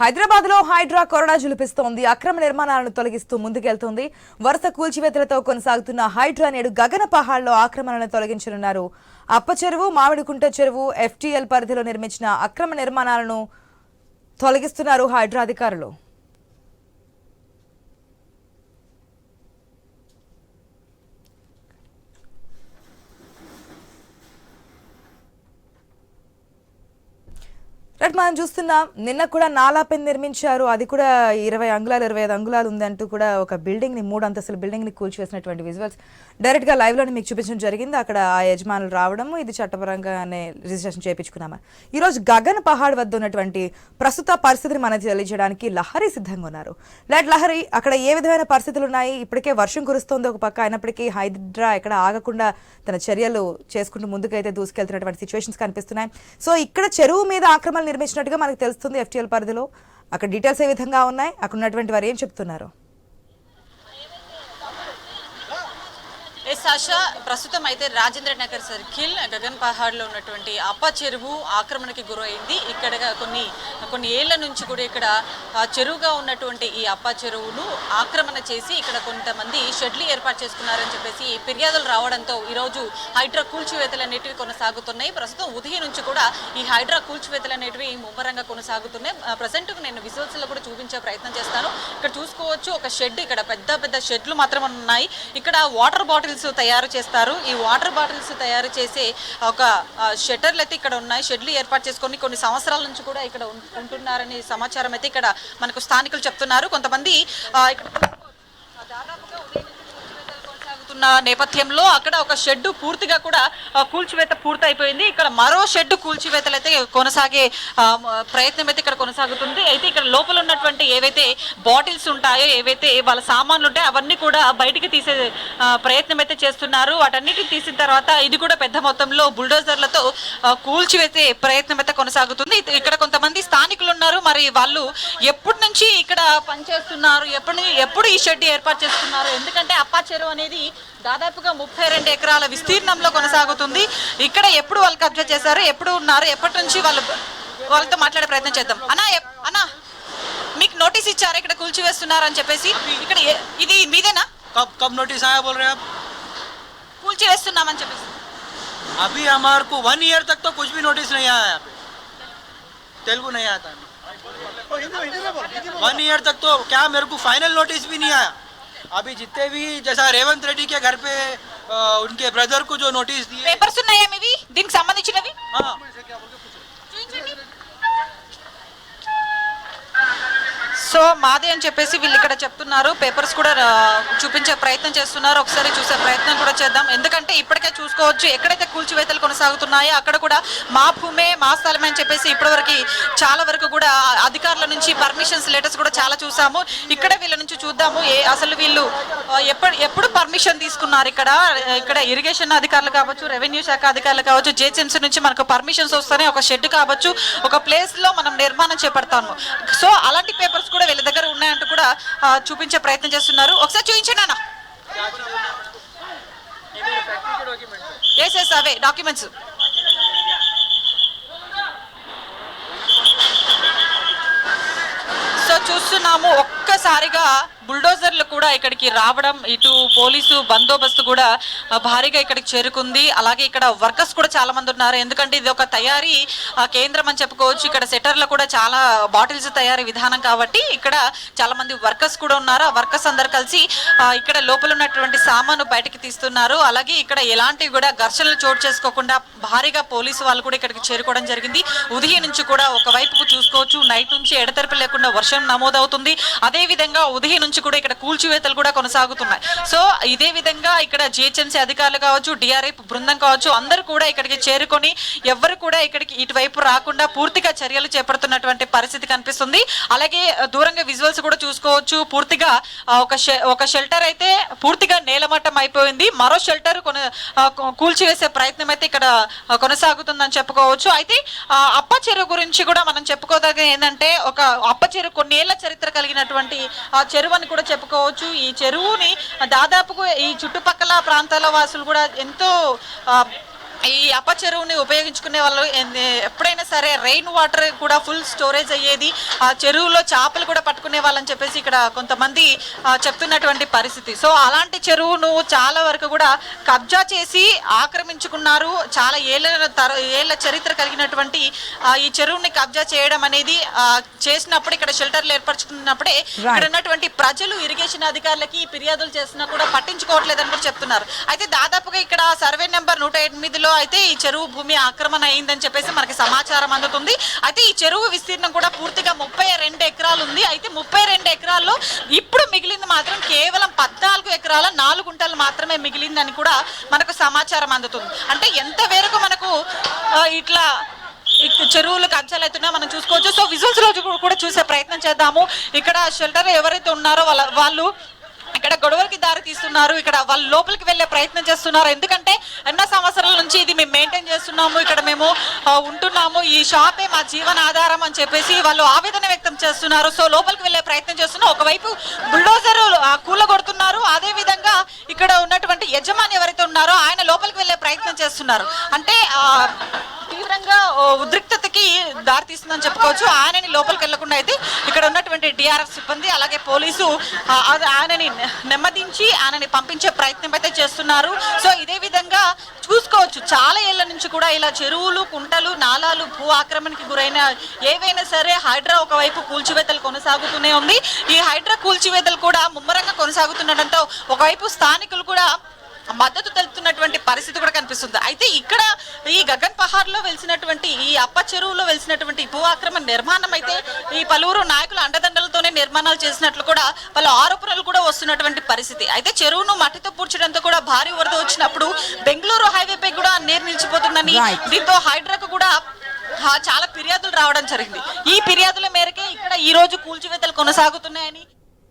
హైదరాబాద్లో హైడ్రా కరోనా జులిపిస్తోంది అక్రమ నిర్మాణాలను తొలగిస్తూ ముందుకెళ్తోంది. వరుస కూల్చివేతలతో కొనసాగుతున్న హైడ్రా నేడు గగన పహాడ్లో ఆక్రమణలను తొలగించనున్నారు. అప్పచెరువు మామిడికుంట చెరువు ఎఫ్టీఎల్ పరిధిలో నిర్మించిన అక్రమ నిర్మాణాలను తొలగిస్తున్నారు హైడ్రా అధికారులు. మనం చూస్తున్నాం నిన్న కూడా నాలాపెన్ నిర్మించారు. అది కూడా ఇరవై అంగుళాలు ఇరవై ఐదు అంగుళాలు ఉందంటూ కూడా ఒక బిల్డింగ్ని మూడు అంతస్తుల బిల్డింగ్ని కూల్చివేసినటువంటి విజువల్స్ డైరెక్ట్గా లైవ్లోనే మీకు చూపించడం జరిగింది. అక్కడ ఆ యజమానులు రావడం ఇది చట్టపరంగానే రిజిస్ట్రేషన్ చేయించుకున్నామా. ఈ రోజు గగన్ పహాడ్ వద్ద ఉన్నటువంటి ప్రస్తుత పరిస్థితిని మనకి తెలియజేయడానికి లహరి సిద్ధంగా ఉన్నారు. లైట్ లహరి అక్కడ ఏ విధమైన పరిస్థితులు ఉన్నాయి? ఇప్పటికే వర్షం కురుస్తోంది ఒక పక్క. అయినప్పటికీ హైదరా ఎక్కడ ఆగకుండా తన చర్యలు చేసుకుంటూ ముందుకైతే దూసుకెళ్తున్నటువంటి సిచ్యువేషన్స్ కనిపిస్తున్నాయి. సో ఇక్కడ చెరువు మీద ఆక్రమణ నిర్మించారు నిర్మించినట్టుగా మనకు తెలుస్తుంది ఎఫ్టీఎల్ పరిధిలో. అక్కడ డీటెయిల్స్ ఏ విధంగా ఉన్నాయి? అక్కడ ఉన్నటువంటి వారు ఏం చెప్తున్నారు? ఎస్ ప్రస్తుతం అయితే రాజేంద్ర నగర్ సర్కిల్ గగన్ పహాడ్లో ఉన్నటువంటి అప్ప చెరువు ఆక్రమణకి గురైంది. ఇక్కడ కొన్ని కొన్ని ఏళ్ళ నుంచి కూడా ఇక్కడ చెరువుగా ఉన్నటువంటి ఈ అప్ప చెరువును ఆక్రమణ చేసి ఇక్కడ కొంతమంది షెడ్లు ఏర్పాటు చేసుకున్నారని చెప్పేసి ఫిర్యాదులు రావడంతో ఈరోజు హైడ్రా కూల్చివేతలు అనేటివి కొనసాగుతున్నాయి. ప్రస్తుతం ఉదయం నుంచి కూడా ఈ హైడ్రా కూల్చివేతలు అనేటివి ముమ్మరంగా కొనసాగుతున్నాయి. ప్రజెంట్ నేను visuals లో కూడా చూపించే ప్రయత్నం చేస్తాను. ఇక్కడ చూసుకోవచ్చు ఒక షెడ్ ఇక్కడ పెద్ద పెద్ద షెడ్లు మాత్రమే ఉన్నాయి. ఇక్కడ వాటర్ బాటిల్స్ తయారు చేస్తారు. ఈ వాటర్ బాటిల్స్ తయారు చేసే ఒక షెటర్లు అయితే ఇక్కడ ఉన్నాయి. షెడ్లు ఏర్పాటు చేసుకొని కొన్ని సంవత్సరాల నుంచి కూడా ఇక్కడ ఉంటున్నారని సమాచారం అయితే ఇక్కడ మనకు స్థానికులు చెప్తున్నారు. కొంతమంది ఆ, ఇక్కడ ఆ, దాదాపుగా ఉదయం నుంచి కూల్చివేతలు జరుగుతున్న నేపథ్యంలో అక్కడ ఒక షెడ్ పూర్తిగా కూడా కూల్చివేత పూర్తయిపోయింది. ఇక్కడ మరో షెడ్ కూల్చివేతలు అయితే కొనసాగే ప్రయత్నం అయితే ఇక్కడ కొనసాగుతుంది. అయితే ఇక్కడ లోపల ఉన్నటువంటి ఏవైతే బాటిల్స్ ఉంటాయో ఏవైతే వాళ్ళ సామాన్లు ఉంటాయో అవన్నీ కూడా బయటికి తీసే ప్రయత్నం అయితే చేస్తున్నారు. వాటన్నిటిని తీసిన తర్వాత ఇది కూడా పెద్ద మొత్తంలో బుల్డోజర్లతో కూల్చివేసే ప్రయత్నం అయితే కొనసాగుతుంది. ఇక్కడ కొంతమంది స్థానికులు ఉన్నారు. మరి వాళ్ళు ఎప్పటి నుంచి ఇక్కడ పనిచేస్తున్నారు? ఎప్పటి ఎప్పుడు ఈ షెడ్ ఏర్పాటు చేస్తున్నారు? ఎందుకంటే అప్పా చెరువు అనేది దాదాపుగా ముప్పై రెండు ఎకరాల విస్తీర్ణంలో కొనసాగుతుంది ఇక్కడ ఎప్పుడు వాళ్ళు కబ్జా చేశారు ఎప్పుడు ఉన్నారు ఎప్పటి నుంచి వాళ్ళు వాళ్ళతో మాట్లాడే ప్రయత్నం చేద్దాం అన్నా ఎప్- అన్నా మీకు నోటీస్ ఇచ్చారా ఇక్కడ కూల్చివేస్తున్నారు అని చెప్పేసి ఇక్కడ ఏ- ఇది మీదేనా कब कब नोटिस आया बोल रहे हैं आप కూల్చివేస్తున్నామని చెప్పేసి अभी हमारे को वन ईयर तक तो कुछ भी नोटिस नहीं आया यहाँ पे तेलुगु नहीं आता वन ईयर तक तो क्या मेरे को फाइनल नोटिस भी नहीं आया अभी जितने भी जैसा रेवंत रेड्डी के घर पे अ, उनके ब्रदर को जो नोटिस दिए పేపర్స్ ఉన్నాయా మీవి దీనికి సంబంధించినవి हाँ చూపించండి సో మాది అని చెప్పేసి వీళ్ళు ఇక్కడ చెప్తున్నారు. పేపర్స్ కూడా చూపించే ప్రయత్నం చేస్తున్నారు. ఒకసారి చూసే ప్రయత్నం కూడా చేద్దాం. ఎందుకంటే ఇప్పటికే చూసుకోవచ్చు. ఎక్కడైతే కూల్చివేతలు కొనసాగుతున్నాయో అక్కడ కూడా మా భూమే మా స్థలమే అని చెప్పేసి ఇప్పటివరకు చాలా వరకు కూడా అధికారుల నుంచి పర్మిషన్స్ లెటర్స్ కూడా చాలా చూసాము. ఇక్కడ వీళ్ళ నుంచి చూద్దాము. ఏ అసలు వీళ్ళు ఎప్పుడు ఎప్పుడు పర్మిషన్ తీసుకున్నారు ఇక్కడ? ఇక్కడ ఇరిగేషన్ అధికారులు కావచ్చు రెవెన్యూ శాఖ అధికారులు కావచ్చు జేసీఎంసీ నుంచి మనకు పర్మిషన్స్ వస్తాయి ఒక షెడ్ కావచ్చు ఒక ప్లేస్లో మనం నిర్మాణం చేపడతాము. సో అలాంటి పేపర్స్ కూడా వీళ్ళ దగ్గర ఉన్నాయంటూ కూడా చూపించే ప్రయత్నం చేస్తున్నారు. ఒకసారి చూపించండి అన్న. ఎస్ ఎస్ అవే డాక్యుమెంట్స్ సో చూస్తున్నాము ఒక్కసారిగా బుల్డోజర్లు కూడా ఇక్కడికి రావడం ఇటు పోలీసు బందోబస్తు కూడా భారీగా ఇక్కడికి చేరుకుంది. అలాగే ఇక్కడ వర్కర్స్ కూడా చాలా మంది ఉన్నారు. ఎందుకంటే ఇది ఒక తయారీ కేంద్రం అని చెప్పుకోవచ్చు. ఇక్కడ సెటర్లు కూడా చాలా బాటిల్స్ తయారీ విధానం కాబట్టి ఇక్కడ చాలా మంది వర్కర్స్ కూడా ఉన్నారు. ఆ వర్కర్స్ అందరు కలిసి ఇక్కడ లోపల ఉన్నటువంటి సామాను బయటకి తీస్తున్నారు. అలాగే ఇక్కడ ఎలాంటివి కూడా ఘర్షణలు చోటు చేసుకోకుండా భారీగా పోలీసు వాళ్ళు కూడా ఇక్కడికి చేరుకోవడం జరిగింది. ఉదయం నుంచి కూడా ఒకవైపు చూసుకోవచ్చు. నైట్ నుంచి ఎడతెరపు లేకుండా వర్షం నమోదవుతుంది. అదే విధంగా ఉదయం నుంచి కూడా ఇక్కడ కూల్చివేతలు కూడా కొనసాగుతున్నాయి. సో ఇదే విధంగా ఇక్కడ జిహెచ్ఎంసీ అధికారులు కావచ్చు డిఆర్ఎఫ్ బృందం కావచ్చు అందరూ కూడా ఇక్కడికి చేరుకొని ఎవరు కూడా ఇక్కడికి ఇటువైపు రాకుండా పూర్తిగా చర్యలు చేపడుతున్నటువంటి పరిస్థితి కనిపిస్తుంది. అలాగే దూరంగా విజువల్స్ కూడా చూసుకోవచ్చు. పూర్తిగా ఒక ఒక షెల్టర్ అయితే పూర్తిగా నేలమట్టం అయిపోయింది. మరో షెల్టర్ కొన కూల్చివేసే ప్రయత్నం అయితే ఇక్కడ కొనసాగుతుందని చెప్పుకోవచ్చు. అయితే అప్ప చెరువు గురించి కూడా మనం చెప్పుకోదగ్గ ఏంటంటే ఒక అప్ప చెరువు కొన్నేళ్ళ చరిత్ర కలిగినటువంటి ఆ చెరువు అని కూడా చెప్పుకోవచ్చు. ఈ చెరువుని దాదాపుగా ఈ చుట్టుపక్కల ప్రాంతాల వాసులు కూడా ఎంతో ఈ అప్ప చెరువుని ఉపయోగించుకునే వాళ్ళు ఎప్పుడైనా సరే రెయిన్ వాటర్ కూడా ఫుల్ స్టోరేజ్ అయ్యేది ఆ చెరువులో చేపలు కూడా పట్టుకునే వాళ్ళని చెప్పేసి ఇక్కడ కొంతమంది చెప్తున్నటువంటి పరిస్థితి. సో అలాంటి చెరువును చాలా వరకు కూడా కబ్జా చేసి ఆక్రమించుకున్నారు. చాలా ఏళ్ళ తర ఏళ్ళ చరిత్ర కలిగినటువంటి ఈ చెరువుని కబ్జా చేయడం అనేది చేసినప్పుడు ఇక్కడ షెల్టర్లు ఏర్పరచుకున్నప్పుడే ఇక్కడ ఉన్నటువంటి ప్రజలు ఇరిగేషన్ అధికారులకి ఫిర్యాదులు చేసినా కూడా పట్టించుకోవట్లేదని కూడా చెప్తున్నారు. అయితే దాదాపుగా ఇక్కడ సర్వే నెంబర్ నూట ఎనిమిదిలో అయితే ఈ చెరువు భూమి ఆక్రమణ అయిందని చెప్పేసి మనకి సమాచారం అందుతుంది. అయితే ఈ చెరువు విస్తీర్ణం కూడా పూర్తిగా ముప్పై రెండు ఎకరాలు ఉంది. అయితే ముప్పై రెండు ఎకరాల్లో ఇప్పుడు మిగిలింది మాత్రం కేవలం పద్నాలుగు ఎకరాల నాలుగు గుంటలు మాత్రమే మిగిలిందని కూడా మనకు సమాచారం అందుతుంది. అంటే ఎంత వేరకు మనకు ఇట్లా చెరువులు కబ్జాలు మనం చూసుకోవచ్చు. సో విజువల్స్ రోజు కూడా చూసే ప్రయత్నం చేద్దాము. ఇక్కడ షెల్టర్ ఎవరైతే ఉన్నారో వాళ్ళ వాళ్ళు ఇక్కడ గొడవలకి దారి తీస్తున్నారు. ఇక్కడ వాళ్ళు లోపలికి వెళ్ళే ప్రయత్నం చేస్తున్నారు. ఎందుకంటే ఎన్నో సంవత్సరాల నుంచి ఇది మేము మెయింటైన్ చేస్తున్నాము. ఇక్కడ మేము ఉంటున్నాము. ఈ షాపే మా జీవన ఆధారం అని చెప్పేసి వాళ్ళు ఆవేదన వ్యక్తం చేస్తున్నారు. సో లోపలికి వెళ్ళే ప్రయత్నం చేస్తున్నారు ఒకవైపు బుల్డోజర్ కూలగొడుతున్నారు. అదే విధంగా ఇక్కడ ఉన్నటువంటి యజమాని ఎవరైతే ఉన్నారో ఆయన లోపలికి వెళ్ళే ప్రయత్నం చేస్తున్నారు. అంటే ఆ, తీవ్రంగా కి దారి తీస్తుందని చెప్పుకోవచ్చు. ఆయనని లోపలికి వెళ్ళకుండా అయితే ఇక్కడ ఉన్నటువంటి డిఆర్ఎఫ్ సిబ్బంది అలాగే పోలీసు ఆయనని నెమ్మదించి ఆయనని పంపించే ప్రయత్నం అయితే చేస్తున్నారు. సో ఇదే విధంగా చూసుకోవచ్చు. చాలా ఏళ్ళ నుంచి కూడా ఇలా చెరువులు కుంటలు నాలాలు భూ ఆక్రమణకి గురైన ఏవైనా సరే హైడ్రా ఒకవైపు కూల్చివేతలు కొనసాగుతూనే ఉంది. ఈ హైడ్రా కూల్చివేతలు కూడా ముమ్మరంగా కొనసాగుతుండటంతో ఒకవైపు స్థానికులు కూడా మద్దతు తెలుపుతున్నటువంటి పరిస్థితి కూడా కనిపిస్తుంది. అయితే ఇక్కడ ఈ గగన్ పహాడ్లో వెలిసినటువంటి ఈ అప్ప చెరువులో వెలిసినటువంటి భూ ఆక్రమణ నిర్మాణం అయితే ఈ పలువురు నాయకుల అండదండలతోనే నిర్మాణాలు చేసినట్లు కూడా పలు ఆరోపణలు కూడా వస్తున్నటువంటి పరిస్థితి. అయితే చెరువును మట్టితో పూడ్చడంతో కూడా భారీ వరద వచ్చినప్పుడు బెంగళూరు హైవేపై కూడా నీరు నిలిచిపోతుందని. దీంతో హైడ్రాకు కూడా చాలా ఫిర్యాదులు రావడం జరిగింది. ఈ ఫిర్యాదుల మేరకే ఇక్కడ ఈ రోజు కూల్చివేతలు కొనసాగుతున్నాయని